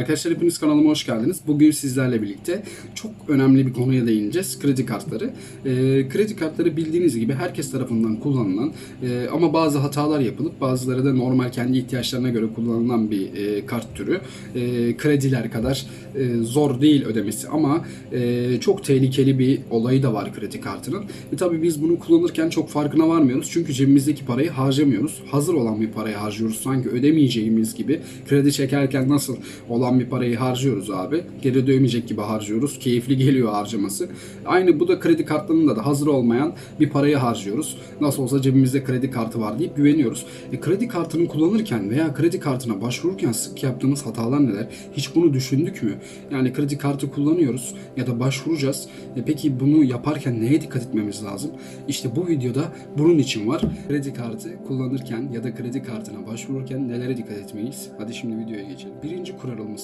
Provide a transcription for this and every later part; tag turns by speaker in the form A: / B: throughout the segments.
A: Arkadaşlar hepiniz kanalıma hoş geldiniz. Bugün sizlerle birlikte çok önemli bir konuya değineceğiz. Kredi kartları. Ee, kredi kartları bildiğiniz gibi herkes tarafından kullanılan e, ama bazı hatalar yapılıp bazıları da normal kendi ihtiyaçlarına göre kullanılan bir e, kart türü. E, krediler kadar e, zor değil ödemesi ama e, çok tehlikeli bir olayı da var kredi kartının. E, tabii biz bunu kullanırken çok farkına varmıyoruz. Çünkü cebimizdeki parayı harcamıyoruz. Hazır olan bir parayı harcıyoruz. Sanki ödemeyeceğimiz gibi. Kredi çekerken nasıl olan bir parayı harcıyoruz abi. Geri ödeyemeyecek gibi harcıyoruz. Keyifli geliyor harcaması. Aynı bu da kredi kartlarında da hazır olmayan bir parayı harcıyoruz. Nasıl olsa cebimizde kredi kartı var deyip güveniyoruz. E, kredi kartını kullanırken veya kredi kartına başvururken sık yaptığımız hatalar neler? Hiç bunu düşündük mü? Yani kredi kartı kullanıyoruz ya da başvuracağız. E, peki bunu yaparken neye dikkat etmemiz lazım? İşte bu videoda bunun için var. Kredi kartı kullanırken ya da kredi kartına başvururken nelere dikkat etmeliyiz? Hadi şimdi videoya geçelim. Birinci kuralımız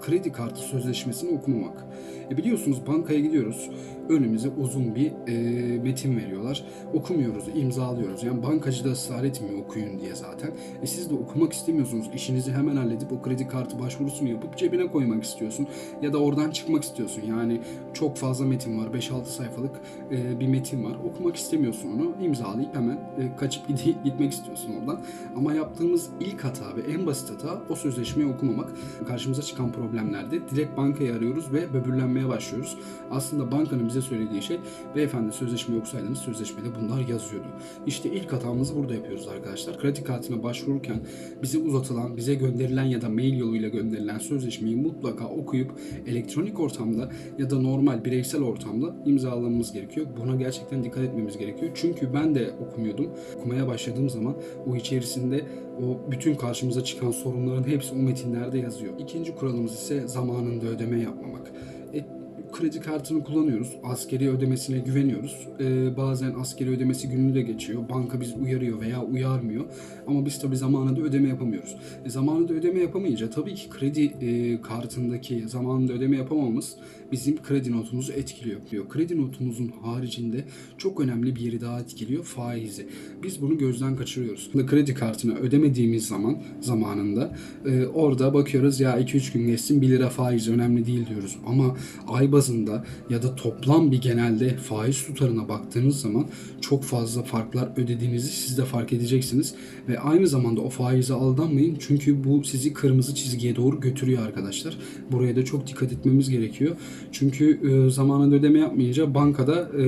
A: kredi kartı sözleşmesini okumamak. E biliyorsunuz bankaya gidiyoruz. Önümüze uzun bir e, metin veriyorlar. Okumuyoruz, imzalıyoruz. Yani bankacı da ısrar etmiyor okuyun diye zaten. E siz de okumak istemiyorsunuz. İşinizi hemen halledip o kredi kartı başvurusunu yapıp cebine koymak istiyorsun. Ya da oradan çıkmak istiyorsun. Yani çok fazla metin var. 5-6 sayfalık e, bir metin var. Okumak istemiyorsun onu. imzalayıp hemen e, kaçıp gitmek istiyorsun oradan. Ama yaptığımız ilk hata ve en basit hata o sözleşmeyi okumamak. Karşımıza çıkan problemlerde direkt bankayı arıyoruz ve böbürlenmeye başlıyoruz. Aslında bankanın bize söylediği şey beyefendi sözleşmeyi okusaydınız sözleşmede bunlar yazıyordu. İşte ilk hatamızı burada yapıyoruz arkadaşlar. Kredi kartına başvururken bize uzatılan, bize gönderilen ya da mail yoluyla gönderilen sözleşmeyi mutlaka okuyup elektronik ortamda ya da normal bireysel ortamda imzalamamız gerekiyor. Buna gerçekten dikkat etmemiz gerekiyor. Çünkü ben de okumuyordum. Okumaya başladığım zaman o içerisinde o bütün karşımıza çıkan sorunların hepsi o metinlerde yazıyor. İkinci kuralımız ise zamanında ödeme yapmamak. E, kredi kartını kullanıyoruz. Askeri ödemesine güveniyoruz. Ee, bazen askeri ödemesi gününü de geçiyor. Banka bizi uyarıyor veya uyarmıyor. Ama biz tabii zamanında ödeme yapamıyoruz. E, zamanında ödeme yapamayınca tabii ki kredi e, kartındaki zamanında ödeme yapamamız bizim kredi notumuzu etkiliyor. Kredi notumuzun haricinde çok önemli bir yeri daha etkiliyor faizi. Biz bunu gözden kaçırıyoruz. Kredi kartına ödemediğimiz zaman zamanında e, orada bakıyoruz ya 2-3 gün geçsin 1 lira faiz önemli değil diyoruz. Ama ay bazında ya da toplam bir genelde faiz tutarına baktığınız zaman çok fazla farklar ödediğinizi siz de fark edeceksiniz. Ve aynı zamanda o faize aldanmayın çünkü bu sizi kırmızı çizgiye doğru götürüyor arkadaşlar. Buraya da çok dikkat etmemiz gerekiyor. Çünkü e, zamanında ödeme yapmayınca bankada e,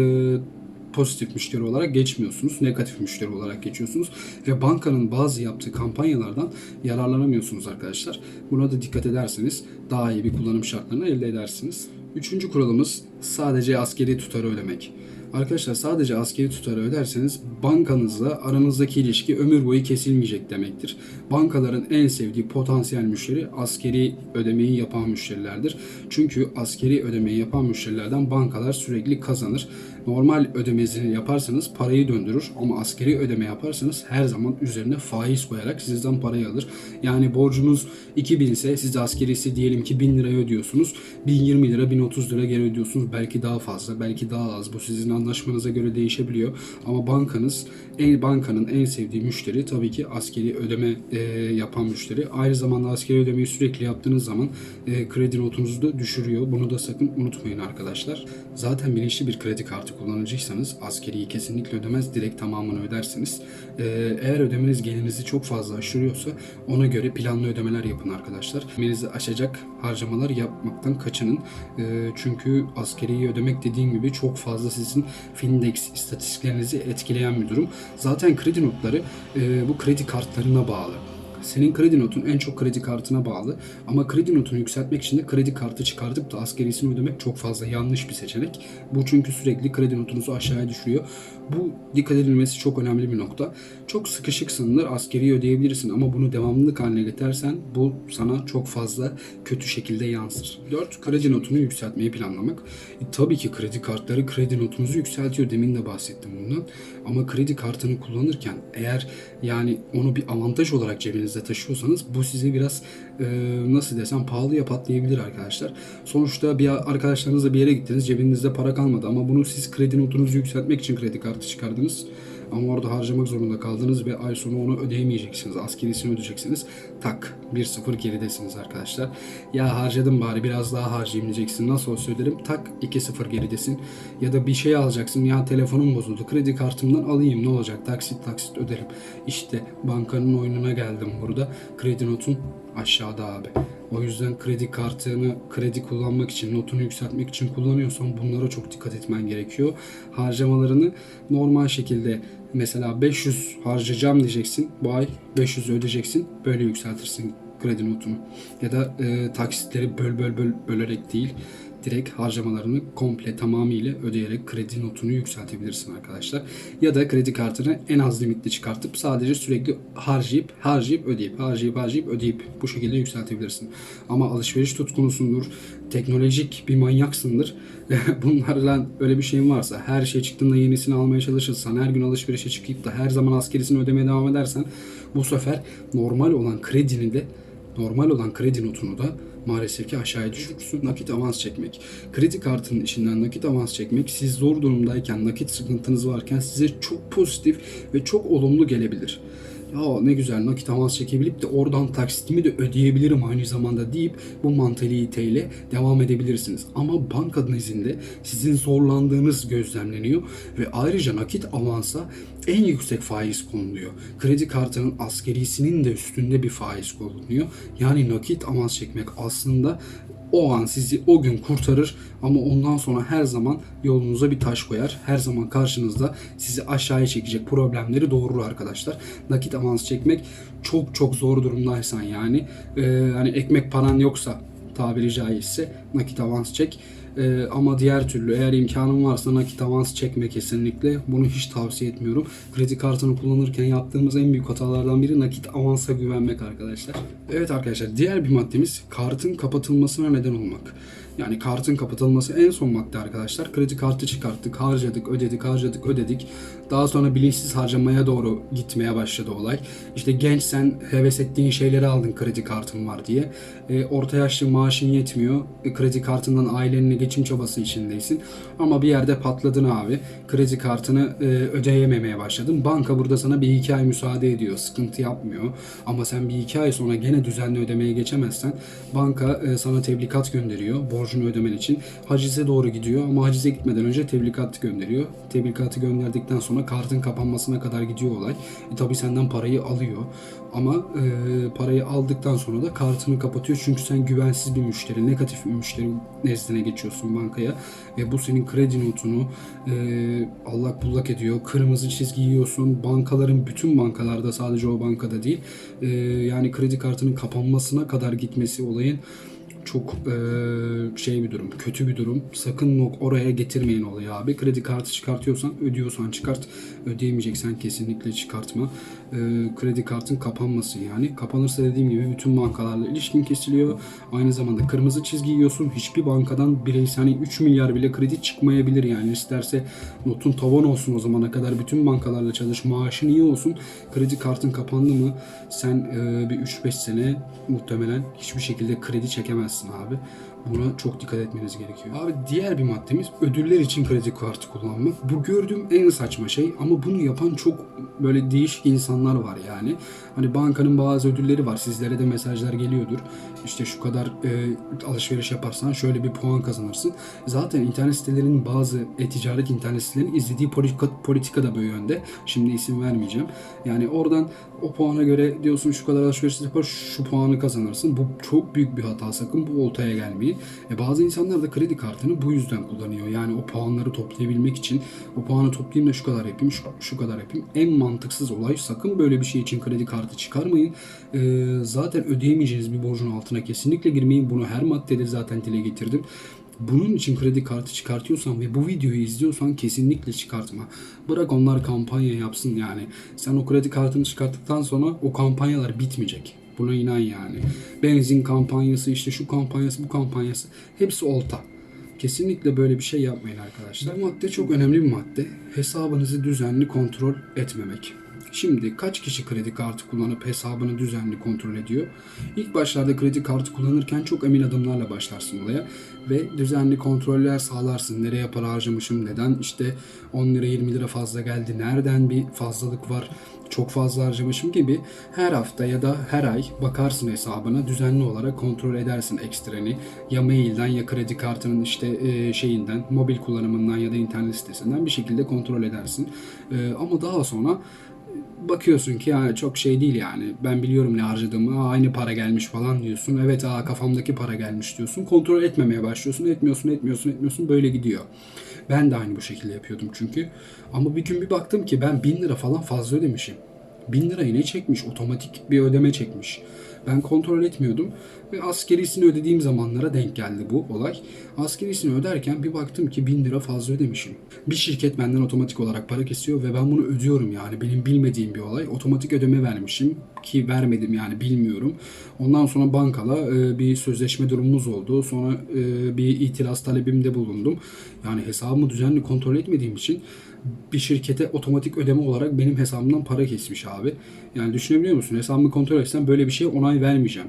A: pozitif müşteri olarak geçmiyorsunuz. Negatif müşteri olarak geçiyorsunuz. Ve bankanın bazı yaptığı kampanyalardan yararlanamıyorsunuz arkadaşlar. Buna da dikkat ederseniz daha iyi bir kullanım şartlarını elde edersiniz. Üçüncü kuralımız sadece askeri tutarı ödemek. Arkadaşlar sadece askeri tutarı öderseniz bankanızla aranızdaki ilişki ömür boyu kesilmeyecek demektir. Bankaların en sevdiği potansiyel müşteri askeri ödemeyi yapan müşterilerdir. Çünkü askeri ödemeyi yapan müşterilerden bankalar sürekli kazanır. Normal ödemesini yaparsanız parayı döndürür ama askeri ödeme yaparsanız her zaman üzerine faiz koyarak sizden parayı alır. Yani borcunuz 2000 ise siz askerisi diyelim ki 1000 liraya ödüyorsunuz. 1020 lira 1030 lira geri ödüyorsunuz. Belki daha fazla belki daha az bu sizin anlaşmanıza göre değişebiliyor. Ama bankanız en bankanın en sevdiği müşteri tabii ki askeri ödeme e, yapan müşteri. Aynı zamanda askeri ödemeyi sürekli yaptığınız zaman e, kredi notunuzu da düşürüyor. Bunu da sakın unutmayın arkadaşlar. Zaten bilinçli bir kredi kartı kullanıcıysanız askeriyi kesinlikle ödemez. Direkt tamamını ödersiniz. E, eğer ödemeniz gelirinizi çok fazla aşırıyorsa ona göre planlı ödemeler yapın arkadaşlar. Ödemenizi aşacak harcamalar yapmaktan kaçının. E, çünkü askeriyi ödemek dediğim gibi çok fazla sizin Findex istatistiklerinizi etkileyen bir durum. Zaten kredi notları e, bu kredi kartlarına bağlı. Senin kredi notun en çok kredi kartına bağlı. Ama kredi notunu yükseltmek için de kredi kartı çıkartıp da askerisini ödemek çok fazla yanlış bir seçenek. Bu çünkü sürekli kredi notunuzu aşağıya düşürüyor. Bu dikkat edilmesi çok önemli bir nokta. Çok sıkışıksındır askeri ödeyebilirsin ama bunu devamlılık haline getirsen bu sana çok fazla kötü şekilde yansır. 4. Kredi notunu yükseltmeyi planlamak. E, tabii ki kredi kartları kredi notunuzu yükseltiyor. Demin de bahsettim bundan. Ama kredi kartını kullanırken eğer yani onu bir avantaj olarak cebinizde taşıyorsanız bu sizi biraz e, nasıl desem pahalıya patlayabilir arkadaşlar. Sonuçta bir arkadaşlarınızla bir yere gittiniz cebinizde para kalmadı ama bunu siz kredi notunuzu yükseltmek için kredi kartı çıkardınız. Ama orada harcamak zorunda kaldınız ve ay sonu onu ödeyemeyeceksiniz. Askerisini ödeyeceksiniz. Tak 1-0 geridesiniz arkadaşlar. Ya harcadım bari biraz daha harcayayım diyeceksin. Nasıl olsa öderim. Tak 2-0 geridesin. Ya da bir şey alacaksın. Ya telefonum bozuldu. Kredi kartımdan alayım ne olacak? Taksit taksit öderim. İşte bankanın oyununa geldim burada. Kredi notun aşağıda abi. O yüzden kredi kartını kredi kullanmak için, notunu yükseltmek için kullanıyorsan bunlara çok dikkat etmen gerekiyor. Harcamalarını normal şekilde mesela 500 harcayacağım diyeceksin. Bu ay 500 ödeyeceksin. Böyle yükseltirsin kredi notunu. Ya da e, taksitleri böl böl böl bölerek değil direkt harcamalarını komple tamamıyla ödeyerek kredi notunu yükseltebilirsin arkadaşlar. Ya da kredi kartını en az limitli çıkartıp sadece sürekli harcayıp harcayıp ödeyip harcayıp harcayıp ödeyip bu şekilde yükseltebilirsin. Ama alışveriş tutkunusundur, teknolojik bir manyaksındır. Bunlarla öyle bir şeyin varsa her şey çıktığında yenisini almaya çalışırsan her gün alışverişe çıkıp da her zaman askerisini ödemeye devam edersen bu sefer normal olan kredini de normal olan kredi notunu da maalesef ki aşağıya düşürürsün. Nakit avans çekmek. Kredi kartının içinden nakit avans çekmek siz zor durumdayken, nakit sıkıntınız varken size çok pozitif ve çok olumlu gelebilir. Ya ne güzel nakit avans çekebilip de oradan taksitimi de ödeyebilirim aynı zamanda deyip bu mantaliteyle devam edebilirsiniz. Ama banka nezdinde sizin zorlandığınız gözlemleniyor ve ayrıca nakit avansa en yüksek faiz konuluyor. Kredi kartının askerisinin de üstünde bir faiz konuluyor. Yani nakit avans çekmek aslında o an sizi o gün kurtarır ama ondan sonra her zaman yolunuza bir taş koyar. Her zaman karşınızda sizi aşağıya çekecek problemleri doğurur arkadaşlar. Nakit avans çekmek çok çok zor durumdaysan yani e, hani ekmek paran yoksa tabiri caizse nakit avans çek. Ee, ama diğer türlü eğer imkanın varsa nakit avans çekme kesinlikle. Bunu hiç tavsiye etmiyorum. Kredi kartını kullanırken yaptığımız en büyük hatalardan biri nakit avansa güvenmek arkadaşlar. Evet arkadaşlar diğer bir maddemiz kartın kapatılmasına neden olmak. Yani kartın kapatılması en son madde arkadaşlar. Kredi kartı çıkarttık, harcadık, ödedik, harcadık, ödedik. Daha sonra bilinçsiz harcamaya doğru gitmeye başladı olay. İşte gençsen heves ettiğin şeyleri aldın kredi kartın var diye. E, orta yaşlı maaşın yetmiyor. E, kredi kartından ailenle geçim çabası içindeysin. Ama bir yerde patladın abi. Kredi kartını e, ödeyememeye başladın. Banka burada sana bir iki ay müsaade ediyor. Sıkıntı yapmıyor. Ama sen bir iki ay sonra gene düzenli ödemeye geçemezsen banka e, sana tebligat gönderiyor. Borcunu ödemen için. Hacize doğru gidiyor ama hacize gitmeden önce tebligat gönderiyor. Tebligatı gönderdikten sonra kartın kapanmasına kadar gidiyor olay. E, tabi senden parayı alıyor. Ama e, parayı aldıktan sonra da kartını kapatıyor. Çünkü sen güvensiz bir müşteri, negatif bir müşteri nezdine geçiyorsun bankaya. Ve bu senin kredi notunu e, allak bullak ediyor. Kırmızı çizgi yiyorsun. Bankaların bütün bankalarda sadece o bankada değil. E, yani kredi kartının kapanmasına kadar gitmesi olayın çok e, şey bir durum, kötü bir durum. Sakın nok oraya getirmeyin olayı abi. Kredi kartı çıkartıyorsan, ödüyorsan çıkart. Ödeyemeyeceksen kesinlikle çıkartma. E, kredi kartın kapanması yani. Kapanırsa dediğim gibi bütün bankalarla ilişkin kesiliyor. Aynı zamanda kırmızı çizgi yiyorsun. Hiçbir bankadan bireysel hani 3 milyar bile kredi çıkmayabilir yani. İsterse notun tavan olsun o zamana kadar bütün bankalarla çalış. Maaşın iyi olsun. Kredi kartın kapandı mı sen e, bir 3-5 sene muhtemelen hiçbir şekilde kredi çekemezsin abi. Buna çok dikkat etmeniz gerekiyor. Abi diğer bir maddemiz ödüller için kredi kartı kullanmak. Bu gördüğüm en saçma şey ama bunu yapan çok böyle değişik insanlar var yani. Hani bankanın bazı ödülleri var. Sizlere de mesajlar geliyordur. İşte şu kadar e, alışveriş yaparsan şöyle bir puan kazanırsın. Zaten internet sitelerinin bazı e-ticaret internet sitelerinin izlediği politika, politika da böyle yönde. Şimdi isim vermeyeceğim. Yani oradan o puana göre diyorsun şu kadar alışveriş yapar şu puanı kazanırsın. Bu çok büyük bir hata sakın bu oltaya gelmeyin. E bazı insanlar da kredi kartını bu yüzden kullanıyor. Yani o puanları toplayabilmek için o puanı toplayayım da şu kadar yapayım, şu, şu kadar yapayım. En mantıksız olay sakın böyle bir şey için kredi kartı çıkarmayın. E, zaten ödeyemeyeceğiniz bir borcun altına kesinlikle girmeyin. Bunu her maddede zaten dile getirdim. Bunun için kredi kartı çıkartıyorsan ve bu videoyu izliyorsan kesinlikle çıkartma. Bırak onlar kampanya yapsın yani. Sen o kredi kartını çıkarttıktan sonra o kampanyalar bitmeyecek. Buna inan yani. Benzin kampanyası işte şu kampanyası bu kampanyası hepsi olta. Kesinlikle böyle bir şey yapmayın arkadaşlar. Bu madde çok önemli bir madde. Hesabınızı düzenli kontrol etmemek. Şimdi kaç kişi kredi kartı kullanıp hesabını düzenli kontrol ediyor? İlk başlarda kredi kartı kullanırken çok emin adımlarla başlarsın olaya ve düzenli kontroller sağlarsın. Nereye para harcamışım, neden işte 10 lira 20 lira fazla geldi, nereden bir fazlalık var, çok fazla harcamışım gibi her hafta ya da her ay bakarsın hesabına düzenli olarak kontrol edersin ekstreni. Ya mailden ya kredi kartının işte e, şeyinden, mobil kullanımından ya da internet sitesinden bir şekilde kontrol edersin. E, ama daha sonra bakıyorsun ki yani çok şey değil yani. Ben biliyorum ne harcadığımı. Aa, aynı para gelmiş falan diyorsun. Evet aa kafamdaki para gelmiş diyorsun. Kontrol etmemeye başlıyorsun. Etmiyorsun, etmiyorsun, etmiyorsun. Böyle gidiyor. Ben de aynı bu şekilde yapıyordum çünkü. Ama bir gün bir baktım ki ben 1000 lira falan fazla ödemişim. 1000 lirayı ne çekmiş? Otomatik bir ödeme çekmiş. Ben kontrol etmiyordum ve askerisini ödediğim zamanlara denk geldi bu olay. Askerisini öderken bir baktım ki 1000 lira fazla ödemişim. Bir şirket benden otomatik olarak para kesiyor ve ben bunu ödüyorum yani. Benim bilmediğim bir olay. Otomatik ödeme vermişim ki vermedim yani bilmiyorum. Ondan sonra bankala e, bir sözleşme durumumuz oldu. Sonra e, bir itiraz talebimde bulundum. Yani hesabımı düzenli kontrol etmediğim için bir şirkete otomatik ödeme olarak benim hesabımdan para kesmiş abi. Yani düşünebiliyor musun? Hesabımı kontrol etsem böyle bir şeye onay vermeyeceğim.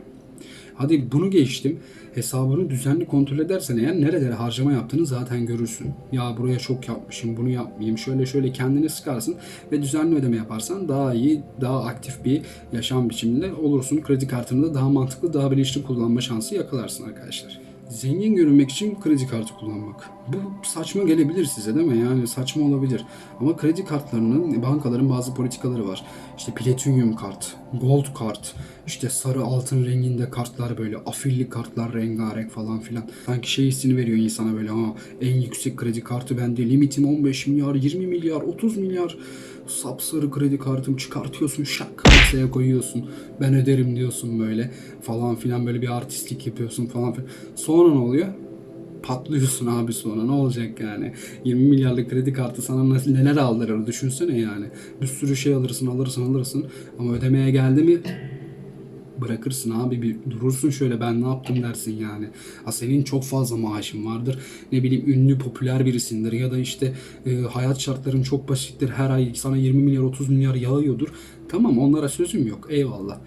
A: Hadi bunu geçtim. Hesabını düzenli kontrol edersen eğer nerelere harcama yaptığını zaten görürsün. Ya buraya çok yapmışım, bunu yapmayayım, şöyle şöyle kendini sıkarsın ve düzenli ödeme yaparsan daha iyi, daha aktif bir yaşam biçiminde olursun. Kredi kartını da daha mantıklı, daha bilinçli kullanma şansı yakalarsın arkadaşlar. Zengin görünmek için kredi kartı kullanmak. Bu saçma gelebilir size değil mi? Yani saçma olabilir. Ama kredi kartlarının, bankaların bazı politikaları var. İşte platinum kart, gold kart, işte sarı altın renginde kartlar böyle, afilli kartlar rengarenk falan filan. Sanki şey hissini veriyor insana böyle ha en yüksek kredi kartı bende, limitim 15 milyar, 20 milyar, 30 milyar. Sapsarı kredi kartımı çıkartıyorsun şak masaya koyuyorsun. Ben öderim diyorsun böyle falan filan böyle bir artistlik yapıyorsun falan filan. Sonra ne oluyor? patlıyorsun abi sonra ne olacak yani 20 milyarlık kredi kartı sana nasıl neler aldırır düşünsene yani bir sürü şey alırsın alırsın alırsın ama ödemeye geldi mi bırakırsın abi bir durursun şöyle ben ne yaptım dersin yani. Ha senin çok fazla maaşın vardır. Ne bileyim ünlü popüler birisindir ya da işte e, hayat şartların çok basittir. Her ay sana 20 milyar 30 milyar yağıyordur. Tamam onlara sözüm yok eyvallah.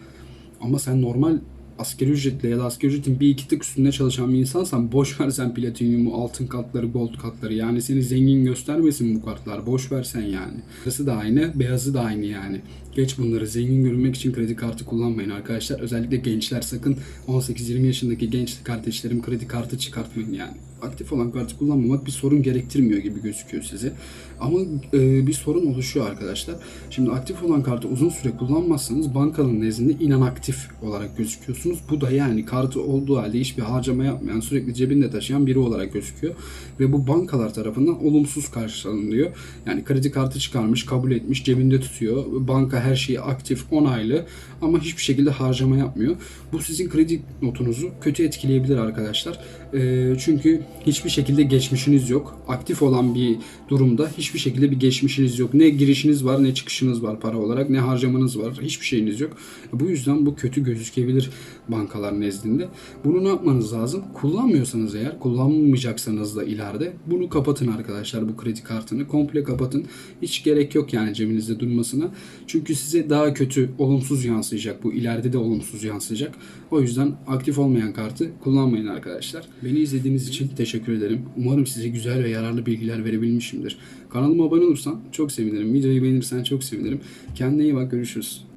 A: Ama sen normal askeri ücretle ya da askeri ücretin bir iki tık üstünde çalışan bir insansan boş ver sen platinyumu, altın kartları, gold kartları. Yani seni zengin göstermesin bu kartlar. Boş ver sen yani. Sarısı da aynı, beyazı da aynı yani. Geç bunları. Zengin görünmek için kredi kartı kullanmayın arkadaşlar. Özellikle gençler sakın 18-20 yaşındaki genç kardeşlerim kredi kartı çıkartmayın yani. Aktif olan kartı kullanmamak bir sorun gerektirmiyor gibi gözüküyor size. Ama e, bir sorun oluşuyor arkadaşlar. Şimdi aktif olan kartı uzun süre kullanmazsanız bankanın nezdinde inaktif olarak gözüküyorsunuz. Bu da yani kartı olduğu halde hiçbir harcama yapmayan, sürekli cebinde taşıyan biri olarak gözüküyor. Ve bu bankalar tarafından olumsuz karşılanılıyor. Yani kredi kartı çıkarmış, kabul etmiş, cebinde tutuyor. Banka her şeyi aktif, onaylı ama hiçbir şekilde harcama yapmıyor. Bu sizin kredi notunuzu kötü etkileyebilir arkadaşlar. E, çünkü hiçbir şekilde geçmişiniz yok. Aktif olan bir durumda hiçbir şekilde bir geçmişiniz yok. Ne girişiniz var ne çıkışınız var para olarak ne harcamanız var. Hiçbir şeyiniz yok. Bu yüzden bu kötü gözükebilir bankalar nezdinde. Bunu ne yapmanız lazım? Kullanmıyorsanız eğer, kullanmayacaksanız da ileride bunu kapatın arkadaşlar bu kredi kartını. Komple kapatın. Hiç gerek yok yani cebinizde durmasına. Çünkü size daha kötü, olumsuz yansıyacak. Bu ileride de olumsuz yansıyacak. O yüzden aktif olmayan kartı kullanmayın arkadaşlar. Beni izlediğiniz için teşekkür ederim. Umarım size güzel ve yararlı bilgiler verebilmişimdir. Kanalıma abone olursan çok sevinirim. Videoyu beğenirsen çok sevinirim. Kendine iyi bak. Görüşürüz.